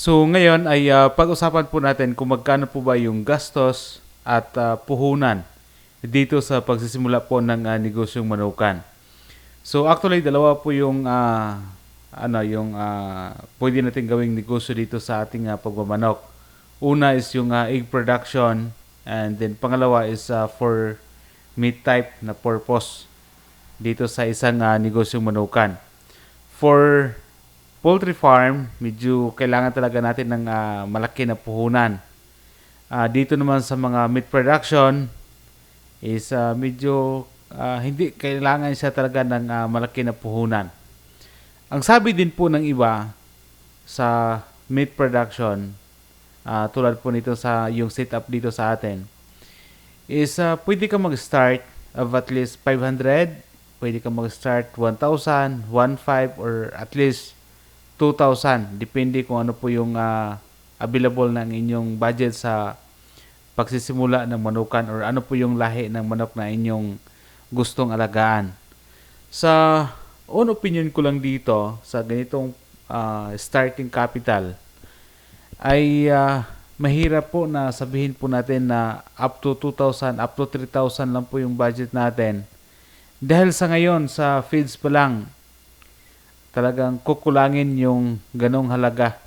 So ngayon ay ah, pag-usapan po natin kung magkano po ba yung gastos at ah, puhunan dito sa pagsisimula po ng ah, negosyong manukan. So actually dalawa po yung ah, ano yung ah, pwede natin gawing negosyo dito sa ating ah, pagmamanok. Una is yung ah, egg production and then pangalawa is ah, for meat type na purpose dito sa isang ah, negosyong manukan. For poultry farm, medyo kailangan talaga natin ng ah, malaki na puhunan. Ah, dito naman sa mga meat production is ah, medyo ah, hindi kailangan siya talaga ng ah, malaki na puhunan. Ang sabi din po ng iba sa meat production, ah, tulad po nito sa yung setup dito sa atin, is ah, pwede ka mag-start of at least 500, pwede ka mag-start 1,000, 1,500 or at least 2,000. Depende kung ano po yung ah, available ng inyong budget sa pagsisimula ng manukan or ano po yung lahi ng manok na inyong gustong alagaan. Sa own opinion ko lang dito, sa ganitong ah, starting capital, ay ah, mahirap po na sabihin po natin na up to 2,000, up to 3,000 lang po yung budget natin. Dahil sa ngayon, sa feeds pa lang, talagang kukulangin yung ganong halaga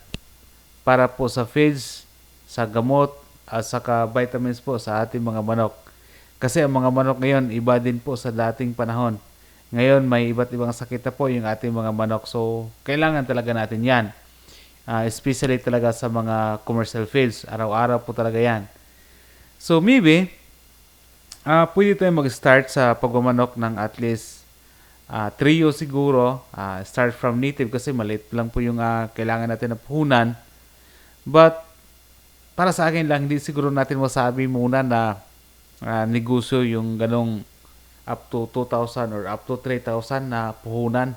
para po sa feeds, sa gamot, at saka vitamins po sa ating mga manok. Kasi ang mga manok ngayon, iba din po sa dating panahon. Ngayon, may iba't ibang sakit na po yung ating mga manok. So, kailangan talaga natin yan. Ah, especially talaga sa mga commercial fields. Araw-araw po talaga yan. So, maybe, ah pwede tayo mag-start sa pagmamanok ng at least ah, trio siguro. Ah, start from native kasi maliit lang po yung ah, kailangan natin na puhunan. But, para sa akin lang, hindi siguro natin masabi muna na ah, negosyo yung ganong up to 2,000 or up to 3,000 na puhunan.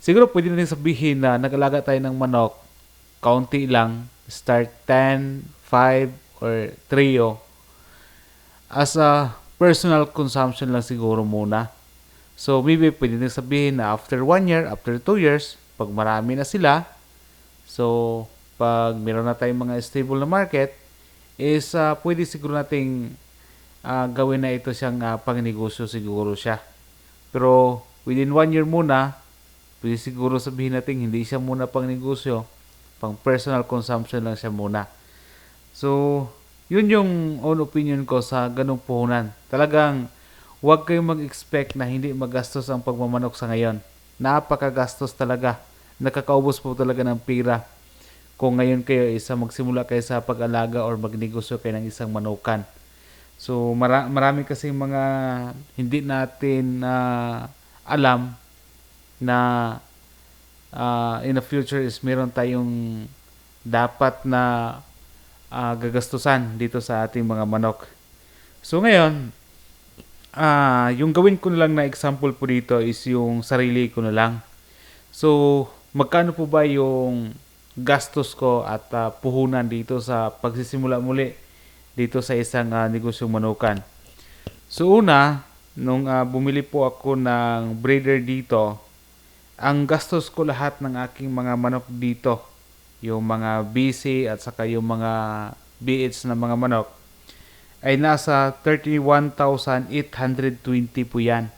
Siguro pwede natin sabihin na nag-alaga tayo ng manok, kaunti lang, start 10, 5, or trio. As a personal consumption lang siguro muna. So maybe pwede natin sabihin na after 1 year, after 2 years, pag marami na sila, so pag meron na tayong mga stable na market, is ah, pwede siguro nating ah, gawin na ito siyang uh, pangnegosyo siguro siya. Pero within one year muna, pwede siguro sabihin natin hindi siya muna pangnegosyo, pang personal consumption lang siya muna. So, yun yung own opinion ko sa ganong puhunan. Talagang huwag kayong mag-expect na hindi magastos ang pagmamanok sa ngayon. Napakagastos talaga. Nakakaubos po talaga ng pira kung ngayon kayo isa magsimula kayo sa pag-alaga or magnegosyo kayo ng isang manukan. So mara- marami kasi mga hindi natin na alam na ah, in the future is meron tayong dapat na ah, gagastusan dito sa ating mga manok. So ngayon, ah yung gawin ko na lang na example po dito is yung sarili ko na lang. So magkano po ba yung gastos ko at ah, puhunan dito sa pagsisimula muli dito sa isang ah, negosyong manukan. So una, nung ah, bumili po ako ng breeder dito, ang gastos ko lahat ng aking mga manok dito, yung mga BC at saka yung mga BH na mga manok, ay nasa 31,820 po yan.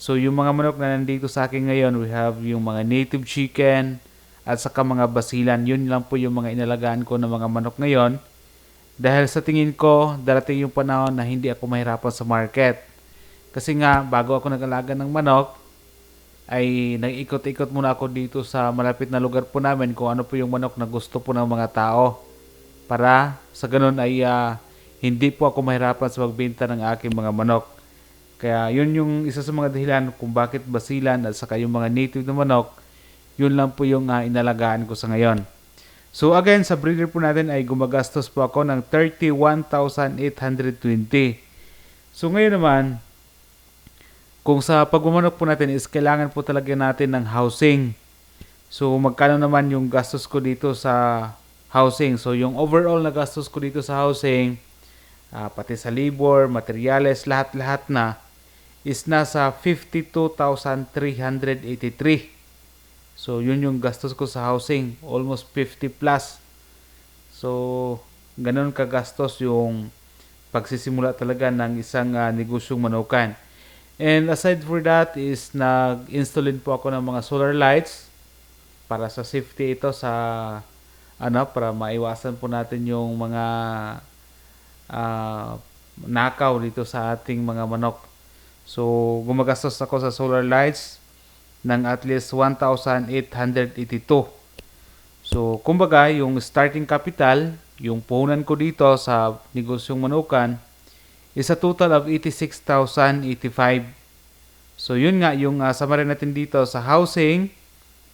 So yung mga manok na nandito sa akin ngayon, we have yung mga native chicken at saka mga basilan. Yun lang po yung mga inalagaan ko ng mga manok ngayon. Dahil sa tingin ko, darating yung panahon na hindi ako mahirapan sa market. Kasi nga, bago ako nag-alaga ng manok, ay nag-ikot-ikot muna ako dito sa malapit na lugar po namin kung ano po yung manok na gusto po ng mga tao. Para sa ganun ay ah, hindi po ako mahirapan sa pagbenta ng aking mga manok. Kaya yun yung isa sa mga dahilan kung bakit basilan at saka yung mga native na manok, yun lang po yung ah, inalagaan ko sa ngayon. So again, sa breeder po natin ay gumagastos po ako ng 31,820. So ngayon naman, kung sa pagmamanok po natin is kailangan po talaga natin ng housing. So magkano naman yung gastos ko dito sa housing? So yung overall na gastos ko dito sa housing, ah, pati sa labor, materials, lahat-lahat na is nasa 52,383. So, yun yung gastos ko sa housing. Almost 50 plus So, ganun kagastos yung pagsisimula talaga ng isang ah, negosyong manukan. And aside for that is nag-install din po ako ng mga solar lights para sa safety ito sa ano para maiwasan po natin yung mga ah, nakaw dito sa ating mga manok. So, gumagastos ako sa solar lights ng at least 1,882. So, kumbaga, yung starting capital, yung puhunan ko dito sa negosyong manukan, is a total of 86,085. So, yun nga, yung uh, summary natin dito sa housing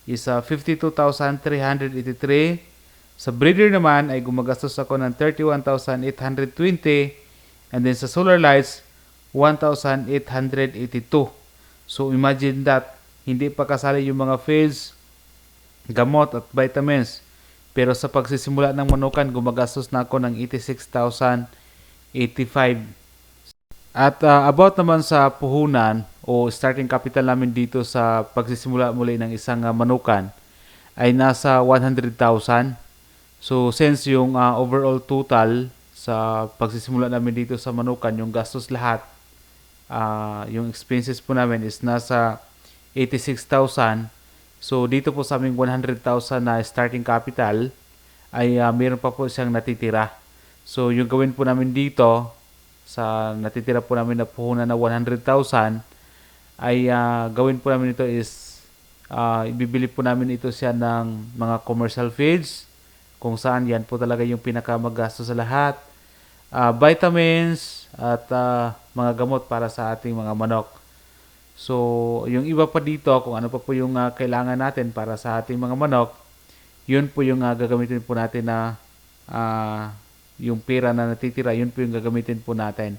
is uh, 52,383. Sa breeder naman ay gumagastos ako ng 31,820. And then sa solar lights, 1,882. So, imagine that, hindi pa kasali yung mga feeds, gamot at vitamins. Pero sa pagsisimula ng manukan, gumagastos na ako ng 86,085. At uh, about naman sa puhunan o starting capital namin dito sa pagsisimula muli ng isang uh, manukan ay nasa 100,000. So since yung uh, overall total sa pagsisimula namin dito sa manukan, yung gastos lahat, uh, yung expenses po namin is nasa 86,000 So dito po sa aming 100,000 na starting capital ay uh, mayroon pa po siyang natitira. So yung gawin po namin dito sa natitira po namin na puhunan na 100,000 ay uh, gawin po namin ito is uh, ibibili po namin ito siya ng mga commercial feeds kung saan yan po talaga yung pinakamagastos sa lahat. Uh, vitamins at uh, mga gamot para sa ating mga manok. So, yung iba pa dito, kung ano pa po yung uh, kailangan natin para sa ating mga manok, yun po yung uh, gagamitin po natin na uh, yung pera na natitira, yun po yung gagamitin po natin.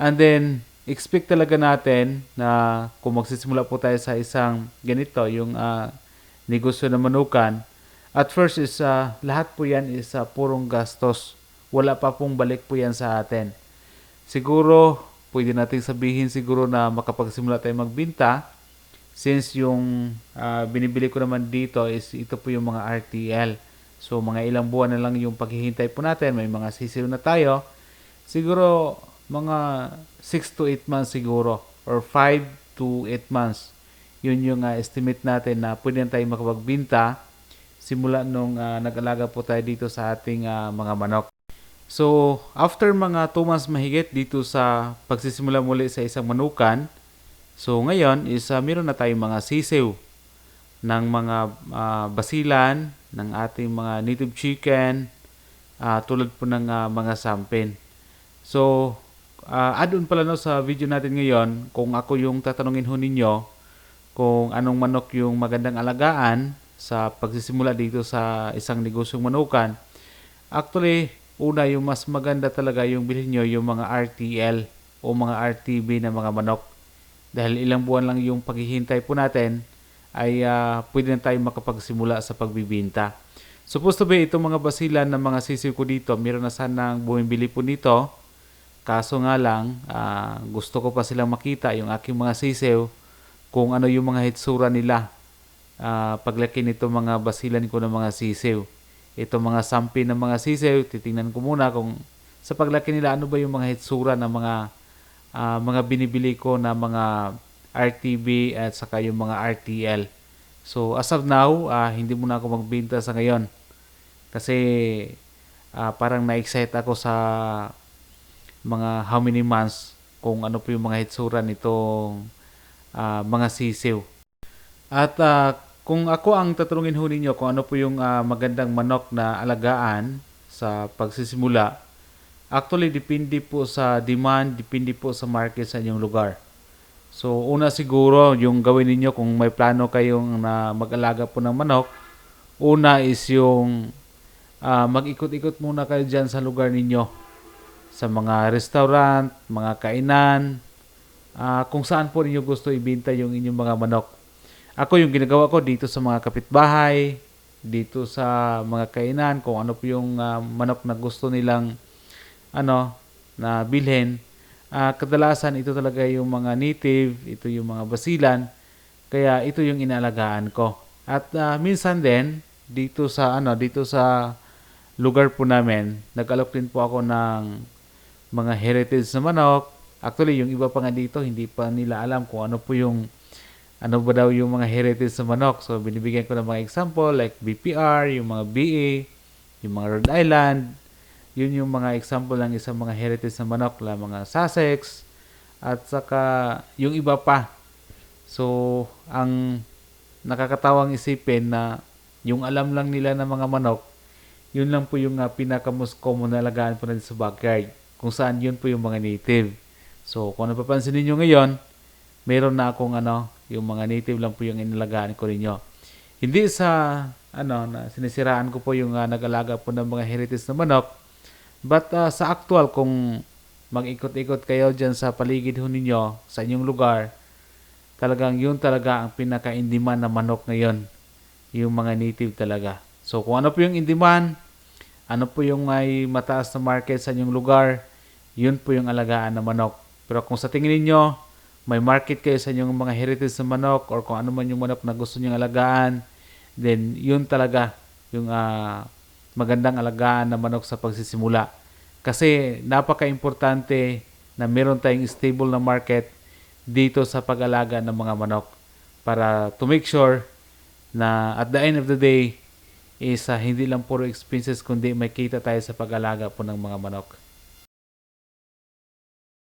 And then, expect talaga natin na kung magsisimula po tayo sa isang ganito, yung uh, negosyo na manukan, at first is uh, lahat po yan is uh, purong gastos. Wala pa pong balik po yan sa atin. Siguro pwede nating sabihin siguro na makapagsimula tayo magbinta since yung uh, binibili ko naman dito is ito po yung mga RTL. So mga ilang buwan na lang yung paghihintay po natin, may mga sisiw na tayo. Siguro mga 6 to 8 months siguro or 5 to 8 months. Yun yung uh, estimate natin na pwede na tayo makapagbinta simula nung uh, nag-alaga po tayo dito sa ating uh, mga manok. So, after mga 2 months mahigit dito sa pagsisimula muli sa isang manukan, so ngayon is uh, meron na tayong mga sisiw ng mga uh, basilan, ng ating mga native chicken, uh, tulad po ng uh, mga sampin. So, uh, add-on pala no sa video natin ngayon, kung ako yung tatanungin ho ninyo, kung anong manok yung magandang alagaan sa pagsisimula dito sa isang negosyong manukan. Actually, Una, yung mas maganda talaga yung bilhin nyo yung mga RTL o mga RTB na mga manok. Dahil ilang buwan lang yung paghihintay po natin, ay uh, pwede na tayo makapagsimula sa pagbibinta. Supposed to be itong mga basilan ng mga sisiw ko dito, meron na sanang bumibili po nito. Kaso nga lang, uh, gusto ko pa silang makita yung aking mga sisiw kung ano yung mga hitsura nila uh, paglaki nito mga basilan ko ng mga sisiw itong mga sampi ng mga sisew, titingnan ko muna kung sa paglaki nila ano ba yung mga hitsura ng mga uh, mga binibili ko na mga RTB at saka yung mga RTL. So as of now, uh, hindi muna ako magbenta sa ngayon. Kasi uh, parang na-excite ako sa mga how many months kung ano po yung mga hitsura nitong uh, mga sisiw. At uh, kung ako ang tatanungin ho ninyo kung ano po yung uh, magandang manok na alagaan sa pagsisimula, actually depende po sa demand, depende po sa market sa inyong lugar. So una siguro yung gawin ninyo kung may plano kayong na mag-alaga po ng manok, una is yung uh, mag-ikot-ikot muna kayo dyan sa lugar ninyo. Sa mga restaurant, mga kainan, uh, kung saan po ninyo gusto ibenta yung inyong mga manok ako yung ginagawa ko dito sa mga kapitbahay, dito sa mga kainan, kung ano po yung uh, manok na gusto nilang ano na bilhin. Uh, kadalasan ito talaga yung mga native, ito yung mga basilan. Kaya ito yung inalagaan ko. At uh, minsan din dito sa ano dito sa lugar po namin, nag-alok din po ako ng mga heritage na manok. Actually, yung iba pa nga dito, hindi pa nila alam kung ano po yung ano ba daw yung mga heritage sa manok. So, binibigyan ko ng mga example like BPR, yung mga BA, yung mga Rhode Island. Yun yung mga example ng isang mga heritage sa manok, la mga Sussex, at saka yung iba pa. So, ang nakakatawang isipin na yung alam lang nila ng mga manok, yun lang po yung uh, pinaka-most common na alagaan po natin sa backyard. Kung saan yun po yung mga native. So, kung napapansin ninyo ngayon, meron na akong ano, yung mga native lang po yung inalagaan ko ninyo. Hindi sa ano na sinisiraan ko po yung uh, nag-alaga po ng mga heritage na manok. But uh, sa actual kung mag-ikot-ikot kayo diyan sa paligid ho ninyo sa inyong lugar, talagang yun talaga ang pinaka-indiman na manok ngayon. Yung mga native talaga. So kung ano po yung indiman, ano po yung may mataas na market sa inyong lugar, yun po yung alagaan na manok. Pero kung sa tingin ninyo, may market kayo sa inyong mga heritage na manok or kung ano man yung manok na gusto nyong alagaan, then yun talaga yung uh, magandang alagaan na manok sa pagsisimula. Kasi napaka-importante na meron tayong stable na market dito sa pag-alaga ng mga manok para to make sure na at the end of the day is uh, hindi lang puro expenses kundi may kita tayo sa pag-alaga po ng mga manok.